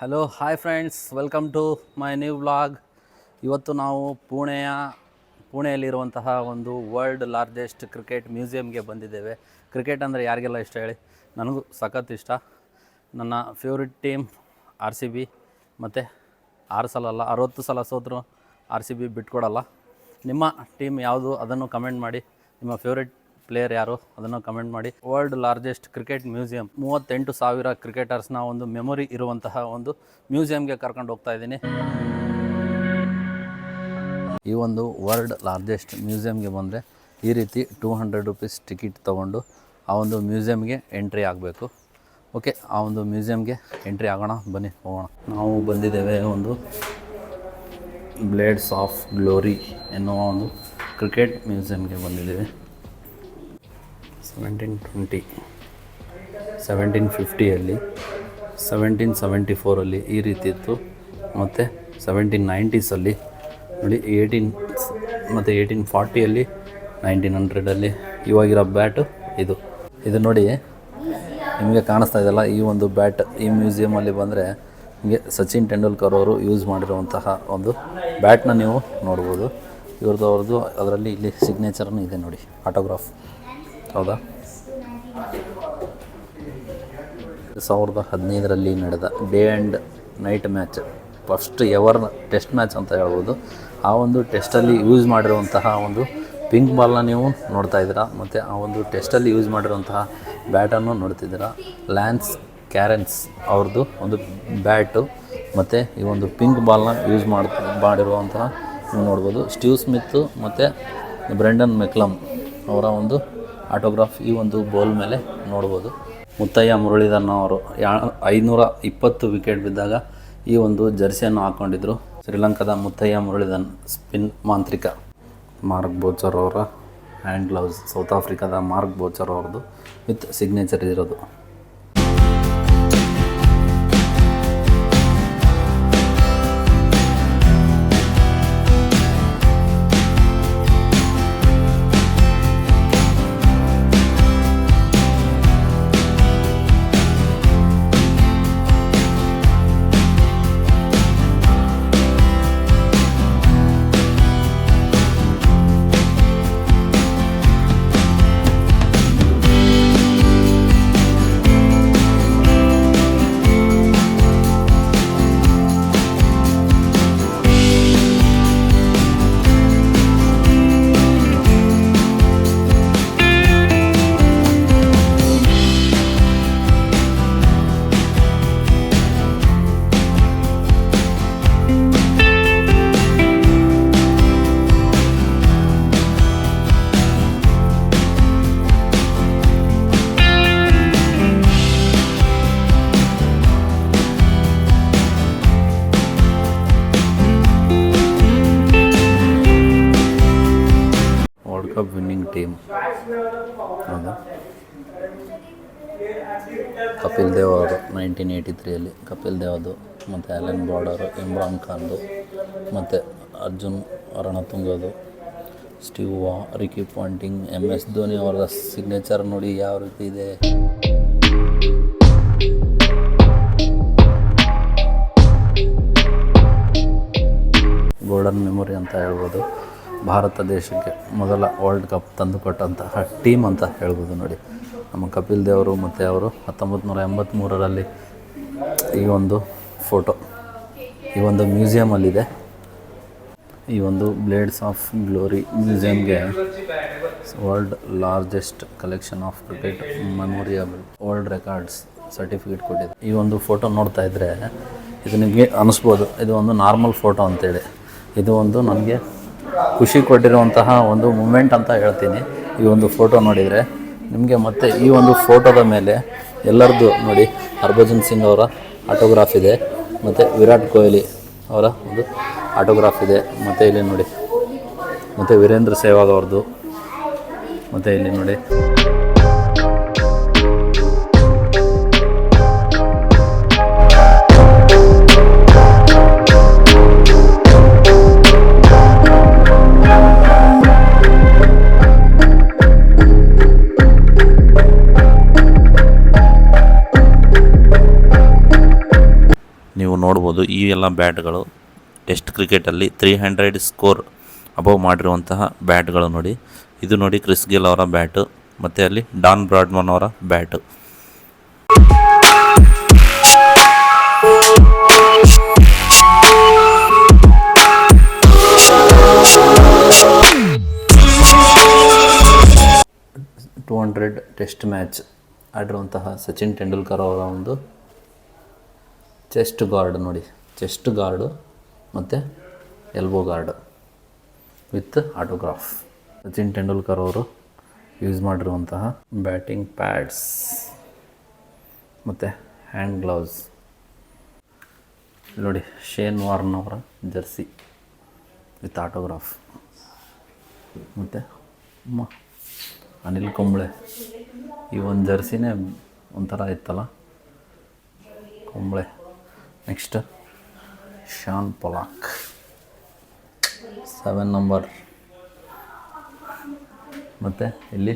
Hello hi friends welcome to my new vlog ಇವತ್ತು ನಾವು ಪುಣೆಯ, ಪುಣೆಯಲ್ಲಿರುವಂತಹ ಒಂದು ವರ್ಲ್ಡ್ ಲಾರ್ಜೆಸ್ಟ್ ಕ್ರಿಕೆಟ್ ಮ್ಯೂಸಿಯಮ್ಗೆ ಬಂದಿದ್ದೇವೆ. ಕ್ರಿಕೆಟ್ ಅಂದರೆ ಯಾರಿಗೆಲ್ಲ ಇಷ್ಟ ಹೇಳಿ? ನನಗೂ ಸಖತ್ ಇಷ್ಟ. ನನ್ನ favourite team R C B ಮತ್ತು ಆರು ಸಲ ಅಲ್ಲ, ಅರವತ್ತು ಸಲ ಸೋತರು ಆರ್ ಸಿ ಬಿ ಬಿಟ್ಕೊಡಲ್ಲ. ನಿಮ್ಮ ಟೀಮ್ ಯಾವುದು ಅದನ್ನು ಕಮೆಂಟ್ ಮಾಡಿ. ನಿಮ್ಮ ಫೇವ್ರೆಟ್ ಪ್ಲೇಯರ್ ಯಾರು ಅದನ್ನು ಕಮೆಂಟ್ ಮಾಡಿ. ವರ್ಲ್ಡ್ ಲಾರ್ಜೆಸ್ಟ್ ಕ್ರಿಕೆಟ್ ಮ್ಯೂಸಿಯಂ, ಮೂವತ್ತೆಂಟು ಸಾವಿರ ಕ್ರಿಕೆಟರ್ಸ್ನ ಒಂದು ಮೆಮೊರಿ ಇರುವಂತಹ ಒಂದು ಮ್ಯೂಸಿಯಂಗೆ ಕರ್ಕೊಂಡು ಹೋಗ್ತಾ ಇದ್ದೀನಿ. ಈ ಒಂದು ವರ್ಲ್ಡ್ ಲಾರ್ಜೆಸ್ಟ್ ಮ್ಯೂಸಿಯಂಗೆ ಬಂದರೆ ಈ ರೀತಿ ಟೂ ಹಂಡ್ರೆಡ್ ರುಪೀಸ್ ಟಿಕೆಟ್ ತೊಗೊಂಡು ಆ ಒಂದು ಮ್ಯೂಸಿಯಮ್ಗೆ ಎಂಟ್ರಿ ಆಗಬೇಕು. ಓಕೆ, ಆ ಒಂದು ಮ್ಯೂಸಿಯಮ್ಗೆ ಎಂಟ್ರಿ ಆಗೋಣ, ಬನ್ನಿ ಹೋಗೋಣ. ನಾವು ಬಂದಿದ್ದೇವೆ ಒಂದು ಬ್ಲೇಡ್ಸ್ ಆಫ್ ಗ್ಲೋರಿ ಎನ್ನುವ ಒಂದು ಕ್ರಿಕೆಟ್ ಮ್ಯೂಸಿಯಮ್ಗೆ ಬಂದಿದ್ದೇವೆ. ಸೆವೆಂಟೀನ್ ಟ್ವೆಂಟಿ ಸೆವೆಂಟೀನ್ ಫಿಫ್ಟಿಯಲ್ಲಿ ಸೆವೆಂಟೀನ್ ಸೆವೆಂಟಿ ಫೋರಲ್ಲಿ ಈ ರೀತಿ ಇತ್ತು. ಮತ್ತು ಸೆವೆಂಟೀನ್ ನೈಂಟೀಸಲ್ಲಿ ನೋಡಿ ಏಯ್ಟೀನ್ ಮತ್ತು ಏಯ್ಟೀನ್ ಫಾರ್ಟಿಯಲ್ಲಿ ನೈನ್ಟೀನ್ ಹಂಡ್ರೆಡಲ್ಲಿ ಇವಾಗಿರೋ ಬ್ಯಾಟು ಇದು. ಇದು ನೋಡಿ, ನಿಮಗೆ ಕಾಣಿಸ್ತಾ ಇದೆಯಲ್ಲ, ಈ ಒಂದು ಬ್ಯಾಟ್ ಈ ಮ್ಯೂಸಿಯಮಲ್ಲಿ ಬಂದರೆ ನಿಮಗೆ ಸಚಿನ್ ತೆಂಡೂಲ್ಕರ್ ಅವರು ಯೂಸ್ ಮಾಡಿರುವಂತಹ ಒಂದು ಬ್ಯಾಟ್ನ ನೀವು ನೋಡ್ಬೋದು. ಇವ್ರದ್ದು ಅವ್ರದ್ದು, ಅದರಲ್ಲಿ ಇಲ್ಲಿ ಸಿಗ್ನೇಚರ್ನೂ ಇದೆ ನೋಡಿ ಆಟೋಗ್ರಾಫ್ ಹೌದಾ? ಸಾವಿರದ ಹದಿನೈದರಲ್ಲಿ ನಡೆದ day and night match first ever test match ಅಂತ ಹೇಳ್ಬೋದು. ಆ ಒಂದು ಟೆಸ್ಟಲ್ಲಿ ಯೂಸ್ ಮಾಡಿರುವಂತಹ ಒಂದು ಪಿಂಕ್ ಬಾಲ್ನ ನೀವು ನೋಡ್ತಾ ಇದ್ದೀರಾ, ಮತ್ತು ಆ ಒಂದು ಟೆಸ್ಟಲ್ಲಿ ಯೂಸ್ ಮಾಡಿರುವಂತಹ ಬ್ಯಾಟನ್ನು ನೋಡ್ತಿದ್ದೀರಾ? ಲ್ಯಾನ್ಸ್ ಕ್ಯಾರೆನ್ಸ್ ಅವ್ರದ್ದು ಒಂದು ಬ್ಯಾಟು ಮತ್ತು ಈ ಒಂದು ಪಿಂಕ್ ಬಾಲ್ನ ಯೂಸ್ ಮಾಡಿ, ಮಾಡಿರುವಂತಹ ನೀವು ನೋಡ್ಬೋದು. ಸ್ಟೀವ್ ಸ್ಮಿತ್ತು ಮತ್ತು ಬ್ರೆಂಡನ್ ಮೆಕ್ಲಮ್ ಅವರ ಒಂದು ಆಟೋಗ್ರಾಫ್ ಈ ಒಂದು ಬೋಲ್ ಮೇಲೆ ನೋಡ್ಬೋದು. ಮುತ್ತಯ್ಯ ಮುರಳೀಧರನ್ ಅವರು ಯಾ ಐನೂರ ಇಪ್ಪತ್ತು ವಿಕೆಟ್ ಬಿದ್ದಾಗ ಈ ಒಂದು ಜರ್ಸಿಯನ್ನು ಹಾಕ್ಕೊಂಡಿದ್ರು ಶ್ರೀಲಂಕಾದ ಮುತ್ತಯ್ಯ ಮುರಳೀಧರನ್ ಸ್ಪಿನ್ ಮಾಂತ್ರಿಕ. ಮಾರ್ಕ್ ಬೋಚರ್ ಅವರ ಹ್ಯಾಂಡ್ ಗ್ಲೌಸ್, ಸೌತ್ ಆಫ್ರಿಕಾದ ಮಾರ್ಕ್ ಬೋಚರ್ ಅವ್ರದ್ದು ವಿತ್ ಸಿಗ್ನೇಚರ್ ಇರೋದು. ಕಪಿಲ್ ದೇವ್ ಅವರು ನೈನ್ಟೀನ್ ಏಯ್ಟಿ ತ್ರೀಯಲ್ಲಿ ಕಪಿಲ್ ದೇವ್ ಅದು, ಮತ್ತು ಅಲೆನ್ ಬಾರ್ಡರು ಇಮ್ರಾನ್ ಖಾನ್ದು, ಮತ್ತು Arjuna ರಣತುಂಗದು Steve Waugh, Ricky Ponting M S Dhoni ಅವರ ಸಿಗ್ನೇಚರ್ ನೋಡಿ ಯಾವ ರೀತಿ ಇದೆ. ಗೋಲ್ಡನ್ ಮೆಮೊರಿ ಅಂತ ಹೇಳ್ಬೋದು. ಭಾರತ ದೇಶಕ್ಕೆ ಮೊದಲ ವರ್ಲ್ಡ್ ಕಪ್ ತಂದುಕೊಟ್ಟಂತಹ ಟೀಮ್ ಅಂತ ಹೇಳ್ಬೋದು ನೋಡಿ. ನಮ್ಮ ಕಪಿಲ್ ದೇವರು ಮತ್ತು ಅವರು ಹತ್ತೊಂಬತ್ತು ನೂರ ಎಂಬತ್ತ್ಮೂರರಲ್ಲಿ ಈ ಒಂದು ಫೋಟೋ ಈ ಒಂದು ಮ್ಯೂಸಿಯಮಲ್ಲಿದೆ ಈ ಒಂದು blades of glory ಮ್ಯೂಸಿಯಮ್ಗೆ world largest collection of cricket memorabilia world records certificate ಕೊಟ್ಟಿದೆ. ಈ ಒಂದು ಫೋಟೋ ನೋಡ್ತಾ ಇದ್ದರೆ ಇದು ನಿಮಗೆ ಅನಿಸ್ಬೋದು. ಇದು ಒಂದು ನಾರ್ಮಲ್ ಫೋಟೋ ಅಂತೇಳಿ. ಇದು ಒಂದು ನನಗೆ ಖುಷಿ ಕೊಟ್ಟಿರುವಂತಹ ಒಂದು ಮೂಮೆಂಟ್ ಅಂತ ಹೇಳ್ತೀನಿ. ಈ ಒಂದು ಫೋಟೋ ನೋಡಿದರೆ ನಿಮಗೆ ಮತ್ತೆ ಈ ಒಂದು ಫೋಟೋದ ಮೇಲೆ ಎಲ್ಲರದ್ದು ನೋಡಿ, ಹರ್ಭಜನ್ ಸಿಂಗ್ ಅವರ ಆಟೋಗ್ರಾಫ್ ಇದೆ, ಮತ್ತು ವಿರಾಟ್ ಕೊಹ್ಲಿ ಅವರ ಒಂದು ಆಟೋಗ್ರಾಫ್ ಇದೆ, ಮತ್ತು ಇಲ್ಲಿ ನೋಡಿ, ಮತ್ತು ವೀರೇಂದ್ರ ಸೆಹ್ವಾಗ್ ಅವ್ರದ್ದು, ಮತ್ತು ಇಲ್ಲಿ ನೋಡಿ. ನೋಡ್ಬೋದು ಈ ಎಲ್ಲ ಬ್ಯಾಟ್ಗಳು ಟೆಸ್ಟ್ ಕ್ರಿಕೆಟಲ್ಲಿ ತ್ರೀ ಹಂಡ್ರೆಡ್ ಸ್ಕೋರ್ ಅಬವ್ ಮಾಡಿರುವಂತಹ ಬ್ಯಾಟ್ಗಳು ನೋಡಿ. ಇದು ನೋಡಿ ಕ್ರಿಸ್ ಗಿಲ್ ಅವರ ಬ್ಯಾಟು, ಮತ್ತು ಅಲ್ಲಿ ಡಾನ್ ಬ್ರಾಡ್ಮನ್ ಅವರ bat. Two hundred test match ಆಡಿರುವಂತಹ Sachin Tendulkar ಅವರ ಒಂದು ಚೆಸ್ಟ್ ಗಾರ್ಡ್ ನೋಡಿ. ಚೆಸ್ಟ್ ಗಾರ್ಡು ಮತ್ತು elbow guard with autograph. Sachin Tendulkar ಅವರು ಯೂಸ್ ಮಾಡಿರುವಂತಹ ಬ್ಯಾಟಿಂಗ್ ಪ್ಯಾಡ್ಸ್ ಮತ್ತು ಹ್ಯಾಂಡ್ ಗ್ಲೌಸ್. ನೋಡಿ ಶೇನ್ ವಾರ್ನ್ ಅವರ ಜರ್ಸಿ ವಿತ್ ಆಟೋಗ್ರಾಫ್. ಮತ್ತು ಅನಿಲ್ ಕುಂಬ್ಳೆ. ಈ ಒಂದು ಜರ್ಸಿನೇ ಒಂಥರ ಇತ್ತಲ್ಲ? Kumble. Next Shaun Pollock seven number ಮತ್ತು ಇಲ್ಲಿ?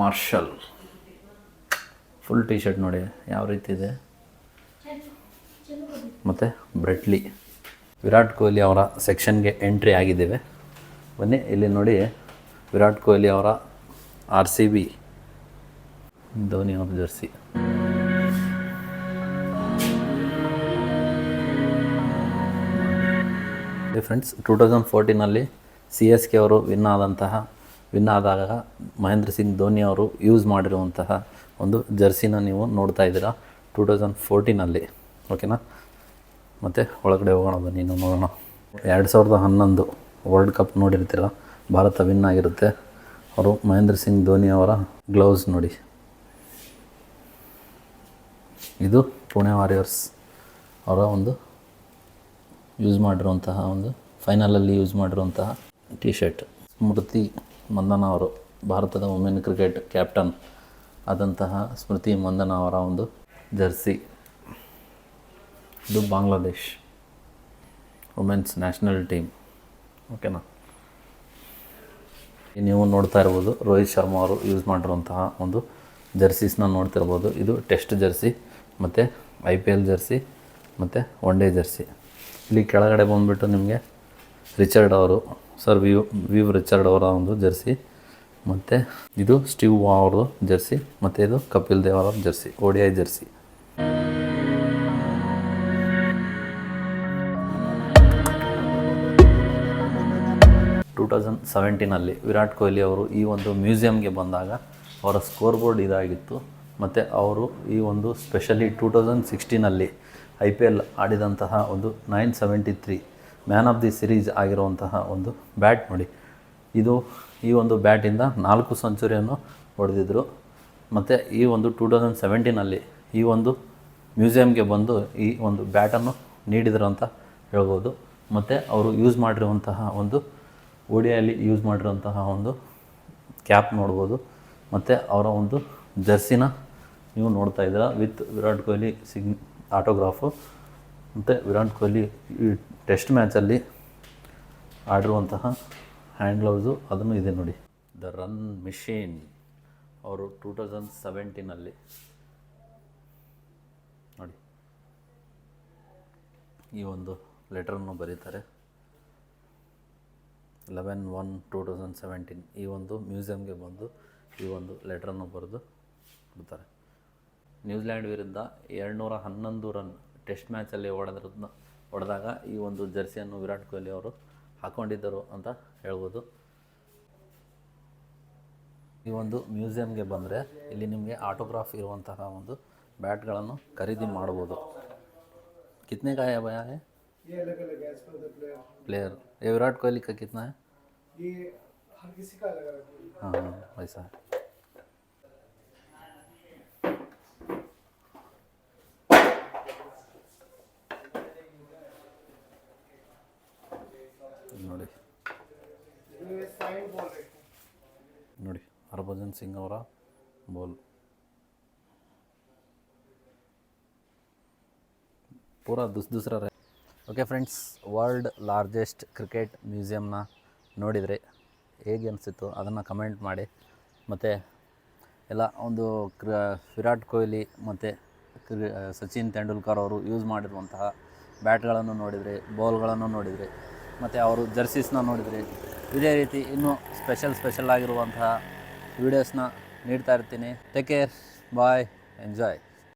ಮಾರ್ಷಲ್ ಫುಲ್ ಟಿ ಶರ್ಟ್ ನೋಡಿ, ಯಾವ ರೀತಿ ಇದೆ? ಮತ್ತು ಬ್ರೆಟ್ಲಿ ವಿರಾಟ್ ಕೊಹ್ಲಿ ಅವರ ಸೆಕ್ಷನ್ಗೆ ಎಂಟ್ರಿ ಆಗಿದ್ದೇವೆ. ಬನ್ನಿ, ಇಲ್ಲಿ ನೋಡಿ, ವಿರಾಟ್ ಕೊಹ್ಲಿ ಅವರ ಆರ್ ಸಿ ಬಿ ಧೋನಿ ಅವ್ರ ಜರ್ಸಿ ಫ್ರೆಂಡ್ಸ್ ಟು ತೌಸಂಡ್ ಫೋರ್ಟೀನಲ್ಲಿ ಸಿ ಎಸ್ ಕೆ ಅವರು ವಿನ್ ಆದಂತಹ, ವಿನ್ ಆದಾಗ ಮಹೇಂದ್ರ ಸಿಂಗ್ ಧೋನಿ ಅವರು ಯೂಸ್ ಮಾಡಿರುವಂತಹ ಒಂದು ಜರ್ಸಿನ ನೀವು ನೋಡ್ತಾ ಇದ್ದೀರಾ ಟೂ ತೌಸಂಡ್ ಫೋರ್ಟೀನಲ್ಲಿ ಓಕೆನಾ ಮತ್ತು ಒಳಗಡೆ ಹೋಗೋಣ, ಬನ್ನಿ ನಾವು ನೋಡೋಣ. ಎರಡು ಸಾವಿರದ ಹನ್ನೊಂದು ವರ್ಲ್ಡ್ ಕಪ್ ನೋಡಿರ್ತೀರ, ಭಾರತ ವಿನ್ ಆಗಿರುತ್ತೆ. ಅವರು ಮಹೇಂದ್ರ ಸಿಂಗ್ ಧೋನಿ ಅವರ ಗ್ಲೌಸ್ ನೋಡಿ. ಇದು ಪುಣೆ ವಾರಿಯರ್ಸ್ ಅವರ ಒಂದು ಯೂಸ್ ಮಾಡಿರುವಂತಹ ಒಂದು ಫೈನಲಲ್ಲಿ ಯೂಸ್ ಮಾಡಿರುವಂತಹ ಟಿ ಶರ್ಟ್ ಸ್ಮೃತಿ ಮಂದನ ಅವರು, ಭಾರತದ ವುಮೆನ್ ಕ್ರಿಕೆಟ್ ಕ್ಯಾಪ್ಟನ್ ಆದಂತಹ ಸ್ಮೃತಿ ಮಂದನ ಅವರ ಒಂದು ಜರ್ಸಿ. ಇದು ಬಾಂಗ್ಲಾದೇಶ್ ವುಮೆನ್ಸ್ ನ್ಯಾಷನಲ್ ಟೀಮ್ ಓಕೆನಾ ನೀವು ನೋಡ್ತಾ ಇರ್ಬೋದು, ರೋಹಿತ್ ಶರ್ಮಾ ಅವರು ಯೂಸ್ ಮಾಡಿರುವಂತಹ ಒಂದು ಜರ್ಸೀಸ್ನ ನೋಡ್ತಿರ್ಬೋದು. ಇದು ಟೆಸ್ಟ್ ಜರ್ಸಿ ಮತ್ತು ಐ ಪಿ ಎಲ್ ಜರ್ಸಿ ಮತ್ತು ಒನ್ ಡೇ ಜರ್ಸಿ ಇಲ್ಲಿ ಕೆಳಗಡೆ ಬಂದುಬಿಟ್ಟು ನಿಮಗೆ ರಿಚರ್ಡ್ ಅವರು, ಸರ್ ವಿವ್ ವಿವ್ ರಿಚರ್ಡ್ ಅವರ ಒಂದು ಜರ್ಸಿ, ಮತ್ತು ಇದು ಸ್ಟೀವ್ ವಾ ಅವ್ರದ್ದು ಜರ್ಸಿ, ಮತ್ತು ಇದು ಕಪಿಲ್ ದೇವ್ ಅವರ jersey, O D I jersey. Two thousand ಸೆವೆಂಟೀನಲ್ಲಿ Virat Kohli ಅವರು ಈ ಒಂದು ಮ್ಯೂಸಿಯಮ್ಗೆ ಬಂದಾಗ ಅವರ ಸ್ಕೋರ್ ಬೋರ್ಡ್ ಇದಾಗಿತ್ತು, ಮತ್ತು ಅವರು ಈ ಒಂದು ಸ್ಪೆಷಲಿ ಟೂ ತೌಸಂಡ್ ಸಿಕ್ಸ್ಟೀನಲ್ಲಿ ಐ ಪಿ ಎಲ್ ಆಡಿದಂತಹ ಒಂದು nine seventy three man of the series ಆಗಿರುವಂತಹ ಒಂದು ಬ್ಯಾಟ್ ನೋಡಿ. ಇದು ಈ ಒಂದು ಬ್ಯಾಟಿಂದ ನಾಲ್ಕು ಸೆಂಚುರಿಯನ್ನು ಹೊಡೆದಿದ್ದರು ಮತ್ತು ಈ ಒಂದು ಟೂ ತೌಸಂಡ್ ಸೆವೆಂಟೀನಲ್ಲಿ ಈ ಒಂದು ಮ್ಯೂಸಿಯಮ್ಗೆ ಬಂದು ಈ ಒಂದು ಬ್ಯಾಟನ್ನು ನೀಡಿದರು ಅಂತ ಹೇಳ್ಬೋದು. ಮತ್ತು ಅವರು ಯೂಸ್ ಮಾಡಿರುವಂತಹ ಒಂದು ಓಡಿಯಲ್ಲಿ ಯೂಸ್ ಮಾಡಿರುವಂತಹ ಒಂದು ಕ್ಯಾಪ್ ನೋಡ್ಬೋದು. ಮತ್ತು ಅವರ ಒಂದು ಜರ್ಸಿನ ನೀವು ನೋಡ್ತಾ ಇದ್ದೀರಾ ವಿತ್ ವಿರಾಟ್ ಕೊಹ್ಲಿ ಸಿಗ್ ಆಟೋಗ್ರಾಫು. ಮತ್ತು ವಿರಾಟ್ ಕೊಹ್ಲಿ ಈ ಟೆಸ್ಟ್ ಮ್ಯಾಚಲ್ಲಿ ಆಡಿರುವಂತಹ ಹ್ಯಾಂಡ್ ಗ್ಲೌಸು ಅದನ್ನು ಇದೆ ನೋಡಿ. The run machine. ಅವರು ಟೂ ತೌಸಂಡ್ ಸೆವೆಂಟೀನಲ್ಲಿ ನೋಡಿ. ಈ ಒಂದು ಲೆಟರನ್ನು ಬರೀತಾರೆ. Eleven one two thousand seventeen ಈ ಒಂದು ಮ್ಯೂಸಿಯಮ್ಗೆ ಬಂದು ಈ ಒಂದು ಲೆಟ್ರನ್ನು ಬರೆದು ಕೊಡ್ತಾರೆ. ನ್ಯೂಜಿಲ್ಯಾಂಡ್ ವಿರುದ್ಧ ಎರಡುನೂರ ಹನ್ನೊಂದು ರನ್ ಟೆಸ್ಟ್ ಮ್ಯಾಚಲ್ಲಿ ಹೊಡೆದ್ರನ್ನ ಹೊಡೆದಾಗ ಈ ಒಂದು ಜರ್ಸಿಯನ್ನು ವಿರಾಟ್ ಕೊಹ್ಲಿ ಅವರು ಹಾಕ್ಕೊಂಡಿದ್ದರು ಅಂತ ಹೇಳ್ಬೋದು. ಈ ಒಂದು ಮ್ಯೂಸಿಯಮ್ಗೆ ಬಂದರೆ ಇಲ್ಲಿ ನಿಮಗೆ ಆಟೋಗ್ರಾಫ್ ಇರುವಂತಹ ಒಂದು ಬ್ಯಾಟ್ಗಳನ್ನು ಖರೀದಿ ಮಾಡ್ಬೋದು. ಕಿತ್ನೆ ಕಾಯ ಭಯ ಪ್ಲೇಯರ್ ಏ, ವಿರಾಟ್ ಕೊಹ್ಲಿ ಕಿತ್ನೆ ಹಾಂ? ಹಾಂ ವಯಸ್ಸಾಗಿ ನೋಡಿ. ನೋಡಿ, ಹರ್ಭಜನ್ ಸಿಂಗ್ ಅವರ ಬಾಲ್ ಪೂರಾ ದುಸ್ doosra okay friends world largest cricket ಮ್ಯೂಸಿಯಮ್ನ ನೋಡಿದರೆ ಹೇಗೆ ಅನಿಸಿತ್ತು ಅದನ್ನು ಕಮೆಂಟ್ ಮಾಡಿ. ಮತ್ತು ಎಲ್ಲ ಒಂದು ಕ್ರ, ವಿರಾಟ್ ಕೊಹ್ಲಿ ಮತ್ತು ಸಚಿನ್ ತೆಂಡೂಲ್ಕರ್ ಅವರು ಯೂಸ್ ಮಾಡಿರುವಂತಹ ಬ್ಯಾಟ್ಗಳನ್ನು ನೋಡಿದರೆ ಬಾಲ್ಗಳನ್ನು ನೋಡಿದರೆ ಮತ್ತು ಅವರು ಜರ್ಸೀಸ್ನ ನೋಡಿದ್ರಿ ಇದೇ ರೀತಿ ಇನ್ನೂ ಸ್ಪೆಷಲ್ ಸ್ಪೆಷಲ್ ಆಗಿರುವಂತಹ ವೀಡಿಯೋಸ್ನ ನೀಡ್ತಾ ಇರ್ತೀನಿ. Take care bye enjoy